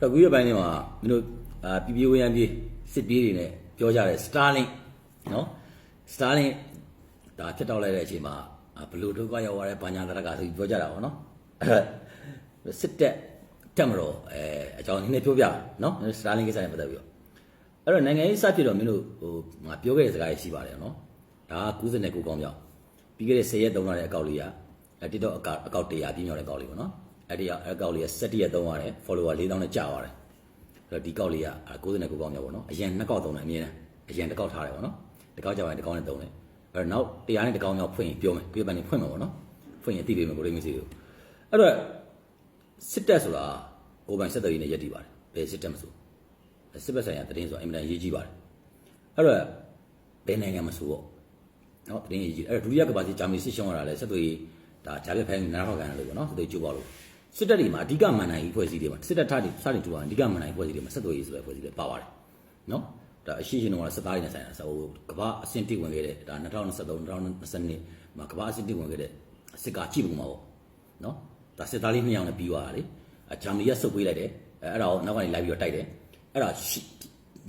အဲ့တော့ဒီရက်ပိုင်းတွေမှာမင်းတို့အာပြပြဝရန်ပြေးစစ်ပြေးတွေနဲ့ပြောကြတယ် Starlink နော် Starlink ဒါဖြစ်တော့လိုက်တဲ့အချိန်မှာအာဘလူးဒုက္ခရောက်သွားတဲ့ဘာညာတရကဆိုပြီးပြောကြတာပေါ့နော်အဲ့စစ်တက်တက်မလို့အဲအကြောင်းနည်းနည်းပြောပြနော် Starlink ကိစ္စနဲ့ပတ်သက်ပြီးတော့အဲ့တော့နိုင်ငံရေးစဖြစ်တော့မင်းတို့ဟိုငါပြောခဲ့တဲ့စကားကြီးရှိပါတယ်နော်ဒါက99ကောင်းမြောက်ပြီးခဲ့တဲ့10ရက်သုံးလာတဲ့အကောက်လေးကအဲ TikTok အကောက်အကောက်100ပြည့်မြောက်တဲ့အကောက်လေးပေါ့နော် အဲ့ဒီအကောက်လေးက17ရက်သုံးရတယ် follower 4000နဲ့ကြာသွားတယ်အဲ့တော့ဒီကောက်လေးက69ကောက်မြောက်ပေါ့နော်အရင်နှစ်ကောက်သုံးတယ်အမြင်နဲ့အရင်တစ်ကောက်ထားတယ်ပေါ့နော်တစ်ကောက်ကြပါရင်တစ်ကောက်နဲ့သုံးတယ်အဲ့တော့နောက်တရားနဲ့တစ်ကောက်မြောက်ဖွင့်ရင်ပြောမယ်ပြပန်နေဖွင့်မှာပေါ့နော်ဖွင့်ရင်သိပေးမယ်ကိုလေးမရှိဘူးအဲ့တော့စစ်တပ်ဆိုတာကိုယ်ပိုင်စစ်တပ်ကြီးနဲ့ရက်တည်ပါတယ်ဘယ်စစ်တပ်မဆိုစစ်ဘက်ဆိုင်ရာတရင်ဆိုတာအင်မတန်ရေးကြီးပါတယ်အဲ့တော့ဘယ်နိုင်ငံမဆိုပေါ့နော်တရင်ရေးကြီးအဲ့တော့ဒုတိယကမ္ဘာစစ်ဂျာမနီစစ်ရှုံးရတာလဲစစ်တွေဒါဂျာပြက်ဖိုင်းနားထောက်ကန်လို့ပေါ့နော်စစ်တွေကျိုးပါလို့ စစ်တပ်တွေမှာအဓိကမန်နိုင်ဖွဲ့စည်းတွေမှာစစ်တပ်ထားတွေစတင်ကျိုးပါအဓိကမန်နိုင်ဖွဲ့စည်းတွေမှာစစ်တွေရေးဆိုတဲ့ဖွဲ့စည်းတွေပါပါတယ်နော်ဒါအရှိရှင်တော့စစ်သားတွေနဲ့ဆိုင်တာဆိုဟိုကမ္ဘာအဆင့်တိဝင်ခဲ့တဲ့ဒါ2023 2022မှာကမ္ဘာအဆင့်တိဝင်ခဲ့တဲ့စစ်ကာကြည့်ပုံမှာပေါ့နော်ဒါစစ်သားလေးနှစ်ယောက်နဲ့ပြီးသွားတာလေအဂျာမနီကစုပ်ပေးလိုက်တယ်အဲအဲ့ဒါကိုနောက်ကနေလိုက်ပြီးတော့တိုက်တယ်အဲ့ဒါရှိ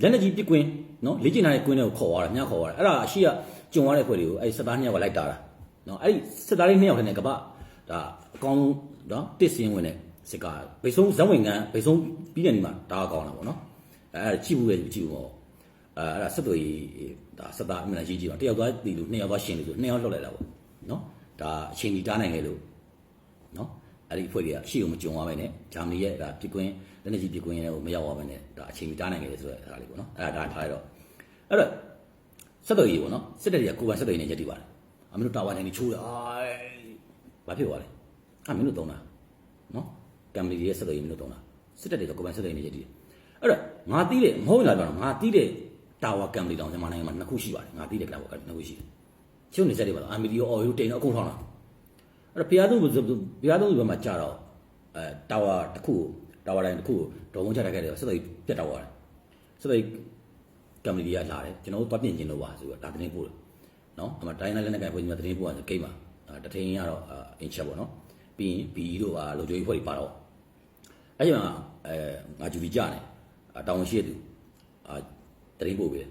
လက်နေကြီးပြစ်ကွင်းနော်လေ့ကျင့်ထားတဲ့ကွင်းတွေကိုခေါ်သွားတာမြခေါ်သွားတာအဲ့ဒါအရှိကကျုံသွားတဲ့ဖွဲ့တွေကိုအဲ့စစ်သားနှစ်ယောက်ကလိုက်တာတာနော်အဲ့ဒီစစ်သားလေးနှစ်ယောက်နဲ့ကမ္ဘာဒါအကောင်းဆုံး နော်တစ်စင်းဝင်တဲ့စစ်ကာဗိတ်ဆုံးဇက်ဝင်ကန်ဗိတ်ဆုံးပြီးတဲ့နေ့မှာဒါအကောင်းတာပေါ့နော်အဲအဲ့ဒါကြည့်ဘူးလေကြည့်ဘူးပေါ့အဲအဲ့ဒါစစ်တွေဒါစစ်သားအမှန်ကြီးကြည့်တော့တယောက်သွားတီလို့နှစ်ယောက်သွားရှင်လို့ဆိုနှစ်ယောက်လှုပ်လိုက်တာပေါ့နော်ဒါအချိန်ကြီးတားနိုင်လေလို့နော်အဲ့ဒီအဖွဲ့တွေကရှေ့ကိုမကြုံသွားပဲနဲ့ဂျာမနီရဲ့ဒါပြစ်ကွင်းလက်နေကြီးပြစ်ကွင်းရဲ့ဟိုမရောက်သွားပဲနဲ့ဒါအချိန်ကြီးတားနိုင်လေဆိုတဲ့အားလေးပေါ့နော်အဲ့ဒါဒါထားရတော့အဲ့တော့စစ်တော်ကြီးပေါ့နော်စစ်တပ်တွေကကိုယ်ပိုင်စစ်တော်ကြီးနဲ့ရက်တည်ပါတယ်အမင်းတို့တာဝါတိုင်းကြီးချိုးတယ်အာဘာဖြစ်သွားလဲ အမင်းတို့သုံးတာနော်ကမ်မလီရဲ့စစ်တော်ကြီးမင်းတို့သုံးတာစစ်တပ်တွေကကိုယ်ပိုင်စစ်တော်ကြီးနဲ့ရက်တည်တယ်အဲ့တော့ငါတီးတယ်မဟုတ်လားပြောတော့ငါတီးတယ်တာဝါကမ်မလီတောင်မြန်မာနိုင်ငံမှာနှစ်ခုရှိပါတယ်ငါတီးတယ်ကလာဝါနှစ်ခုရှိတယ်ချုံနေစက်တွေပါလားအာမီဒီယိုအော်ယူတိန်တော့အကုန်ထောင်းတာအဲ့တော့ဘုရားသုံးဘုရားသုံးဘက်မှာကြာတော့အဲတာဝါတစ်ခုတာဝါတိုင်းတစ်ခုဒေါ်မုံချတက်ခဲ့တယ်စစ်တော်ကြီးပြတ်တော့သွားတယ်စစ်တော်ကြီးကမ်မလီကလာတယ်ကျွန်တော်တို့တွားပြင်ကျင်လို့ပါဆိုတော့ဒါတင်းပို့တယ်နော်အမတိုင်းလိုက်လက်နဲ့ကဖွဲ့ကြီးမှာတင်းပို့ရတယ်ဂိမ်းမှာတထင်းရတော့အင်ချက်ပေါ့နော် ပြီးရင်ဘီတို့ကလိုချိုကြီးဖွဲ့ကြီးပါတော့အဲ့ဒီမှာအဲငါဂျူဒီကြတယ်တောင်းရှိရသူအာတရင်ပို့ပေးတယ်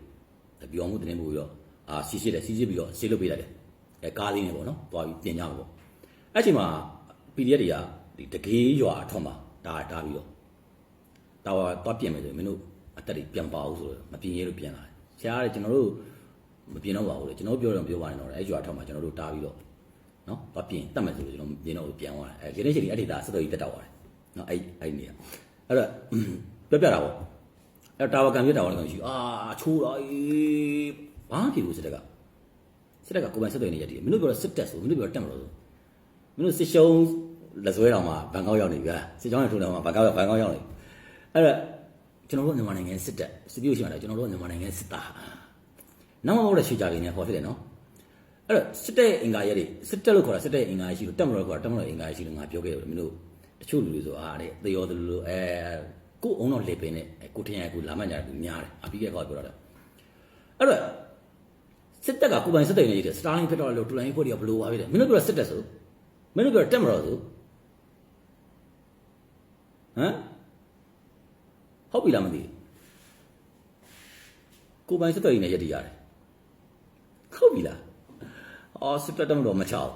ပြောင်းမှုတရင်ပို့ပြီးတော့အာစီးစစ်တယ်စီးစစ်ပြီးတော့ဆေးလုပ်ပေးလိုက်တယ်အဲကားလေးနဲ့ပေါ့နော်သွားပြီးပြင်ကြမှာပေါ့အဲ့ချိန်မှာ PDF တွေကဒီတကေးရွာအထောက်မှာဒါတားပြီးတော့တာဝါသွားပြင်မယ်ဆိုရင်မင်းတို့အတက်တွေပြန်ပါအောင်ဆိုတော့မပြင်ရလို့ပြန်လာတယ်ဆရာကကျွန်တော်တို့မပြင်တော့ပါဘူးလေကျွန်တော်ပြောတော့ပြောပါနေတော့အဲ့ရွာထောက်မှာကျွန်တော်တို့တားပြီးတော့ နော်သွားပြင်တတ်မယ်ဆိုလို့ကျွန်တော်ပြင်တော့ပြန်သွားတယ်အဲဒီနေ့ချိန်ဒီအဲ့ဒီသားစတော်ကြီးတက်တော့ပါတယ်နော်အဲ့အဲ့နေရအဲ့တော့ပြောပြတာပေါ့အဲ့တာဝါကံပြတာဝါလည်းရှိအာချိုးတာအေးဘာဖြစ်လို့စစ်တက်ကစစ်တက်ကကိုယ်ပိုင်စစ်တွေနေရတည်မင်းတို့ပြောစစ်တက်ဆိုမင်းတို့ပြောတက်မလို့ဆိုမင်းတို့စစ်ရှုံးလက်စွဲတော်မှာဘန်ကောက်ရောက်နေပြီလားစစ်ကြောင်းနဲ့ထိုးတော်မှာဘန်ကောက်ရောက်ဘန်ကောက်ရောက်နေအဲ့တော့ကျွန်တော်တို့မြန်မာနိုင်ငံစစ်တက်စစ်ပြို့ရှိမှလည်းကျွန်တော်တို့မြန်မာနိုင်ငံစစ်သားနောက်မှမဟုတ်တဲ့ရွှေကြလေးနဲ့ခေါ်ဖြစ်တယ်နော် အဲ့တော့စစ်တက်အင်္ဂါရဲတွေစစ်တက်လို့ခေါ်တာစစ်တက်အင်္ဂါရှိလို့တက်မလို့ခေါ်တာတက်မလို့အင်္ဂါရှိလို့ငါပြောခဲ့တယ်မင်းတို့တချို့လူတွေဆိုအားတဲ့သေရောသလိုလိုအဲကို့အောင်တော့လေပင်နဲ့ကိုထင်ရကိုလာမှညာသူများတယ်အပြီးရဲ့ခေါ်ပြောတာအဲ့တော့စစ်တက်ကကိုပိုင်စစ်တက်နေရတယ်စတာလင်းဖြစ်တော့လို့တူလိုင်းဖွဲ့တွေကဘလို့ပါပဲတဲ့မင်းတို့ပြောစစ်တက်ဆိုမင်းတို့ပြောတက်မလို့ဆိုဟမ်ဟုတ်ပြီလားမသိကိုပိုင်စစ်တက်နေရရည်ရတယ်ဟုတ်ပြီလား အော်စစ်တက်တော့မချောက်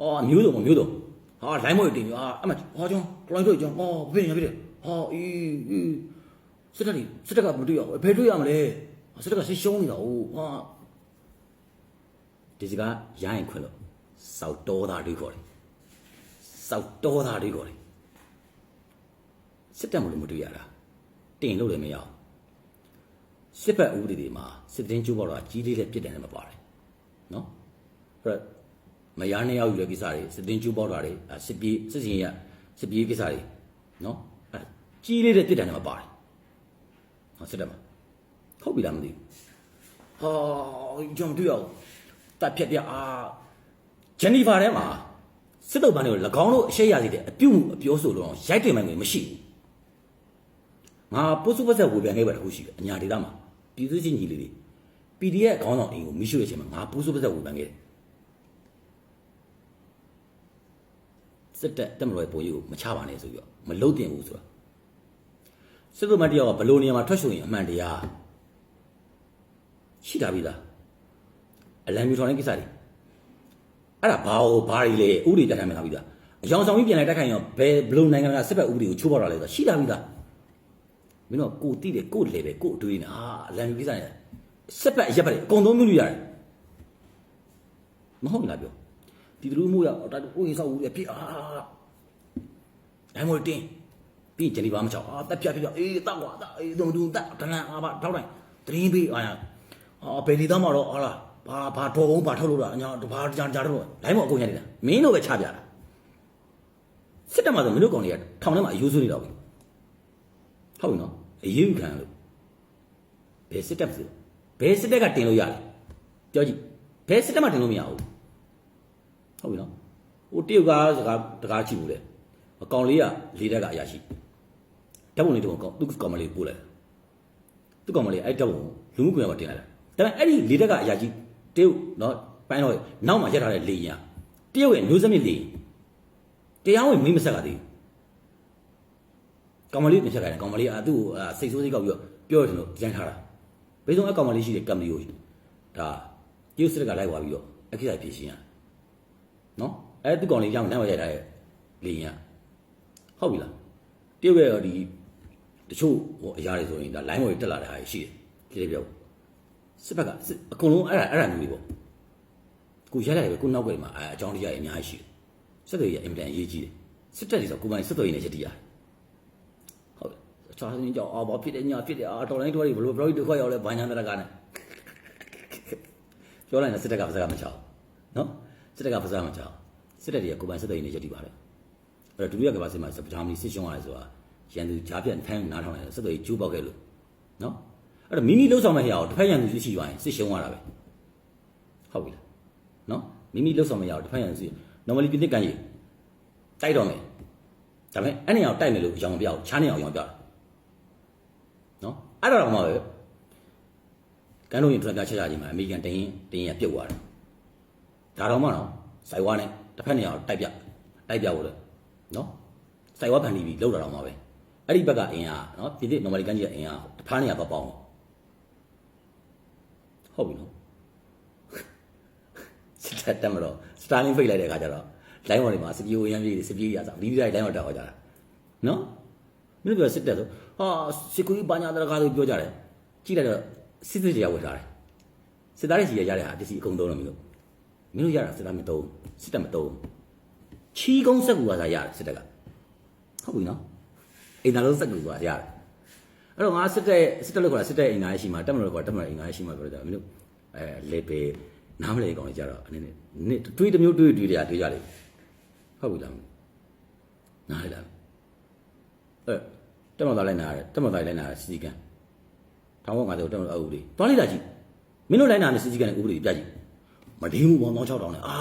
အော်မျိုးစုံမျိုးစုံဟာလိုင်းမွေတင်ပြီဟာအမဟောကျွန်တော်လိုင်းတို့ကျွန်တော်ဟောဘယ်နေပြီဟောအေးအေးစစ်တက်စစ်တက်ကမတွေ့ရဘူးဘယ်တွေ့ရမလဲစစ်တက်ကစစ်ရှုံးနေတာဟုတ်ဟာဒီစကားရိုင်းခွင်လို့စောက်တော်သားတွေခေါ်တယ်စောက်တော်သားတွေခေါ်တယ်စစ်တက်မလို့မတွေ့ရတာတင်လို့လည်းမရအောင်စစ်ဘက်ဥပဒေတွေမှာစစ်တင်းကျိုးပေါတော့ကြီးလေးတဲ့ပြစ်ဒဏ်နဲ့မပါတယ်နော်အဲ့ တော့မယားနှစ်ယောက်ယူတဲ့ကိစ္စတွေစစ်တင်းကျိုးပေါတာတွေစစ်ပြေးစစ်စင်ရစစ်ပြေးကိစ္စတွေနော်အဲ့ကြီးလေးတဲ့ပြစ်ဒဏ်နဲ့မပါတယ်ဟောစစ်တက်မှာဟုတ်ပြီလားမသိဘူးဟောကျွန်တော်တွေ့ရအောင်တပ်ဖြတ်ပြအာဂျန်နီဖာထဲမှာစစ်တုပ်ပန်းတွေကို၎င်းတို့အရှိရစီတဲ့အပြုတ်မှုအပြောဆိုလို့ရိုက်တင်မှန်းမရှိဘူးငါပိုးစုပတ်သက်ဝေပြန်ခဲ့ပါတခုရှိတယ်အညာဒေတာမှာပြည်သူချင်းညီလေးတွေ PDF ခေါင်းဆောင်အိမ်ကိုမိရှုရဲ့အချိန်မှာငါပိုးစုပတ်သက်ဝေပြန်ခဲ့တယ် စစ်တပ်တက်မလို့ပုံကြီးကိုမချပါနဲ့ဆိုပြီးတော့မလုတ်တင်ဘူးဆိုတာစစ်သူမတ်တယောက်ကဘလို့နေရာမှာထွက်ဆိုရင်အမှန်တရားရှိတာပြီလားအလံမြူထောင်တဲ့ကိစ္စတွေအဲ့ဒါဘာကိုဘာတွေလဲဥပဒေတက်ထိုင်မှာပြီလားအယောင်ဆောင်ပြီးပြန်လိုက်တက်ခိုင်ရောဘယ်ဘလို့နိုင်ငံကစစ်ဘက်ဥပဒေကိုချိုးဖောက်တာလဲဆိုရှိတာပြီလားမင်းတို့ကိုတိတယ်ကိုလေပဲကိုအတွေးနေအာအလံမြူကိစ္စနေစစ်ဘက်အရက်ဘက်တွေအကုန်လုံးမြူလို့ရတယ်မဟုတ်ဘူးလားပြော ဒီလူမျိုးရတာဥယျာဉ်ဆောက်ဦးပြပြအာတိုင်းမတင်းပြီးဂျနီဘာမချောက်အာတက်ပြပြပြအေးတောက်ကွာတောက်အေးဒုံဒုံတက်တလန်အာဘာထောက်တိုင်းတရင်ပေးအာအာဘယ်ဒီသားမှာတော့ဟာလားဘာဘာတော်အောင်ဘာထုတ်လို့လားအညာဘာကြာကြာတော့လိုင်းမအကုန်ရနေတာမင်းတို့ပဲချပြတာစစ်တပ်မှာဆိုမင်းတို့ကောင်တွေကထောင်ထဲမှာအယူဆွေးနေတော့ပြီဟုတ်ပြီနော်အယူခံလို့ဘယ်စစ်တပ်ဆိုဘယ်စစ်တပ်ကတင်လို့ရလဲပြောကြည့်ဘယ်စစ်တပ်မှတင်လို့မရဘူး ဟုတ်ပြီနော်ဟိုတရုတ်ကစကားတကားချိဘူးလေအကောင်လေးကလေတက်ကအရာရှိဓာတ်ပုံလေးတော့ကောသူ့ကောင်မလေးပို့လိုက်သူ့ကောင်မလေးအဲ့ဓာတ်ပုံလူမှုကွန်ရက်မှာတင်လိုက်တာဒါပေမဲ့အဲ့ဒီလေတက်ကအရာကြီးတရုတ်နော်ပိုင်းတော့နောက်မှာရက်ထားတဲ့လေရင်တရုတ်ရဲ့မျိုးစမြစ်လေတရားဝင်မင်းမဆက်ကသေးကောင်မလေးမချက်ခိုင်းတယ်ကောင်မလေးအာသူ့ကိုစိတ်ဆိုးစိတ်ကောက်ပြီးတော့ပြောတယ်လို့ကြမ်းထားတာဘေးဆုံးအကောင်မလေးရှိတဲ့ကံမီကိုဒါတရုတ်စစ်ကလိုက်သွားပြီးတော့အခိစ္စဖြည့်ရှင်းရ နော်အဲ့သူ့ကောင်လေးကြောင့်နောက်မှာရက်ထားတဲ့လေရင်ဟုတ်ပြီလားတရုတ်ရဲ့ဒီတချို့ဟိုအရာတွေဆိုရင်ဒါ line ပေါ်တက်လာတဲ့ဟာရှိတယ်ကြည့်ရပြောစစ်ဘက်ကစစ်အကုန်လုံးအဲ့ဒါအဲ့ဒါမျိုးတွေပေါ့ကိုရက်လိုက်ပဲကိုနောက်ွယ်မှာအဲအကြောင်းတရားတွေအများကြီးရှိတယ်စစ်တွေရအင်မတန်အရေးကြီးတယ်စစ်တပ်တွေဆိုကိုပိုင်စစ်တွေနဲ့ချက်တည်ရတယ်ဟုတ်တယ်အခြားစင်းကြောင့်အာဘာဖြစ်တယ်ညာဖြစ်တယ်အာတော်လိုင်းတော်တွေဘလို့ဘလို့ဒုက္ခရောက်လဲဘာညာတရကနဲ့ပြောလိုက်ရင်စစ်တပ်ကပါစကားမချောင်းနော် စစ်တပ်ကပါစကားမချောင်းစစ်တပ်တွေကကိုပိုင်စစ်တွေနဲ့ချက်တည်ပါတယ်အဲ့တော့ဒုတိယကမ္ဘာစစ်မှာစပဂျာမီစစ်ရှုံးရတယ်ဆိုတာရန်သူဂျားပြတ်ဖမ်းနားထောင်တယ်စစ်တွေကျိုးပေါက်ခဲ့လို့နော်အဲ့တော့မိမိလှုပ်ဆောင်မဲ့ဟရာကိုတစ်ဖက်ရန်သူရှိသွားရင်စစ်ရှုံးရတာပဲဟုတ်ပြီလားနော်မိမိလှုပ်ဆောင်မဲ့ဟရာကိုတစ်ဖက်ရန်သူရှိ normally ပြစ်ကန်ကြီးတိုက်တော့မယ်ဒါပေမဲ့အဲ့နေရာကိုတိုက်မယ်လို့ရောင်မပြအောင်ချားနေအောင်ရောင်ပြတာနော်အဲ့ဒါတော့မှပဲကန်လို့ရင်ထရက်ကချက်ချခြင်းမှာအမေရိကန်တင်းရင်တင်းရင်ပြုတ်သွားတယ် ဒါတော့မှတော့စိုက်ဝါနဲ့တစ်ဖက်နေရာကိုတိုက်ပြတိုက်ပြဖို့လေနော်စိုက်ဝါဖန်တီးပြီးလောက်တာတော့မှာပဲအဲ့ဒီဘက်ကအင်အားနော်ပြည်သစ် normal ကန်ကြီးကအင်အားတစ်ဖားနေရတော့ပေါင်းဟုတ်ပြီနော်စစ်တပ်တက်မတော့စတာလင်းဖိတ်လိုက်တဲ့အခါကျတော့ line ပေါ်တွေမှာစပီယိုရမ်းပြေးစပီးရစားဒီဒီတိုင်း line ပေါ်တက်သွားကြတာနော်မင်းတို့ပြောစစ်တပ်ဆိုဟာစစ်ကူကြီးဘာညာတရကားလို့ပြောကြတယ်ကြည့်လိုက်တော့စစ်စစ်တရားဝတ်ထားတယ်စစ်သားတွေကြီးရရတဲ့ဟာပစ္စည်းအကုန်သုံးလို့မင်းတို့ မင်းတို့ရတာစစ်သားမသုံးစစ်တပ်မသုံးချီကုန်းစက်ကူကသာရတယ်စစ်တပ်ကဟုတ်ပြီနော်အိမ်သာလုံးစက်ကူကရတယ်အဲ့တော့ငါစစ်တပ်စစ်တပ်လို့ခေါ်တာစစ်တပ်အိမ်သားရှိမှာတက်မလို့ခေါ်တာတက်မလို့အိမ်သားရှိမှာပြောကြမင်းတို့အဲလေပေနားမလဲကောင်းကြတော့အနေနဲ့နေ့တွေးတစ်မျိုးတွေးတွေးကြတွေးကြလေဟုတ်ပြီလားနားလေလားအဲတက်မတော်လိုက်နာရတယ်တက်မတော်လိုက်နာရစီကံထောင်ဝ50တက်မတော်အုပ်လေးတွားလိုက်တာကြည့်မင်းတို့လိုက်နာနေစီစီကံနဲ့ဥပဒေပြကြည့် မဒင်းဘူးပေါင်း6000နဲ့အာ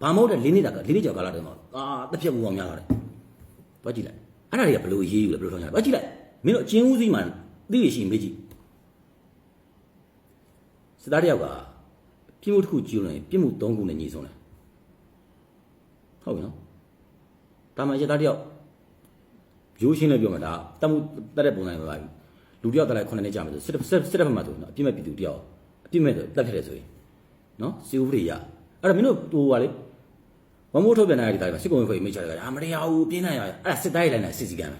ဘာမဟုတ်တဲ့၄နှစ်တာက၄နှစ်ကျော်ကာလတည်းမှာအာတစ်ဖြတ်ဘူးပေါင်းများလာတယ်တွားကြည့်လိုက်အဲ့ဒါတွေကဘယ်လိုရေးယူလဲဘယ်လိုထောင်ကြလဲတွားကြည့်လိုက်မင်းတို့အချင်းဦးစီးမှသိရရှိမေးကြည့်စစ်သားတယောက်ကပြစ်မှုတစ်ခုကျူးလွန်ရင်ပြစ်မှု၃ခုနဲ့ညီဆုံးတယ်ဟုတ်ပြီနော်ဒါမှရသားတယောက်ရိုးရှင်းလည်းပြောမှာဒါတတ်မှုတက်တဲ့ပုံစံပဲပါပြီလူတယောက်တက်လိုက်9နှစ်ကြာမယ်ဆိုစစ်စစ်စစ်တဲ့ဘက်မှာဆိုတော့အပြစ်မဲ့ပြည်သူတယောက်အပြစ်မဲ့ဆိုတက်ဖြစ်တယ်ဆိုရင် နော်စီဥပဒေရအဲ့တော့မင်းတို့ဟိုပါလေဝမိုးထုတ်ပြန်တဲ့ဒီတိုင်းမှာစစ်ကုံရေးဖွဲ့မိတ်ချတယ်ကအာမတရားဘူးပြင်းနိုင်ရအဲ့ဒါစစ်သားရေးလိုက်နေစစ်စီကံပဲ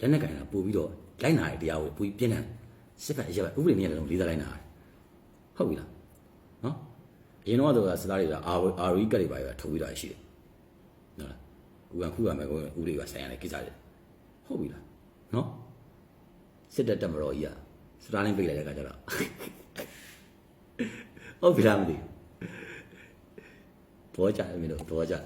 လက်နဲ့ကင်တာပို့ပြီးတော့လိုက်နာရတရားကိုပို့ပြီးပြင်းတယ်စစ်ဖက်ရက်ပဲဥပဒေနဲ့လည်းလေးစားလိုက်နာရတယ်ဟုတ်ပြီလားနော်အရင်တော့ကစစ်သားတွေကအာအာရီကတ်တွေပါပဲထုတ်ပြီးတော့ရှိတယ်နော်လားဥပန်ခုရမယ်ကိုဥပဒေကဆိုင်ရတဲ့ကိစ္စတွေဟုတ်ပြီလားနော်စစ်တပ်တက်မတော်ကြီးอ่ะစတာလင်းပြိလိုက်တဲ့အခါကျတော့ ဟုတ်ပြီလားမသိဘူးဘောကြတယ်မင်းတို့ဘောကြတယ်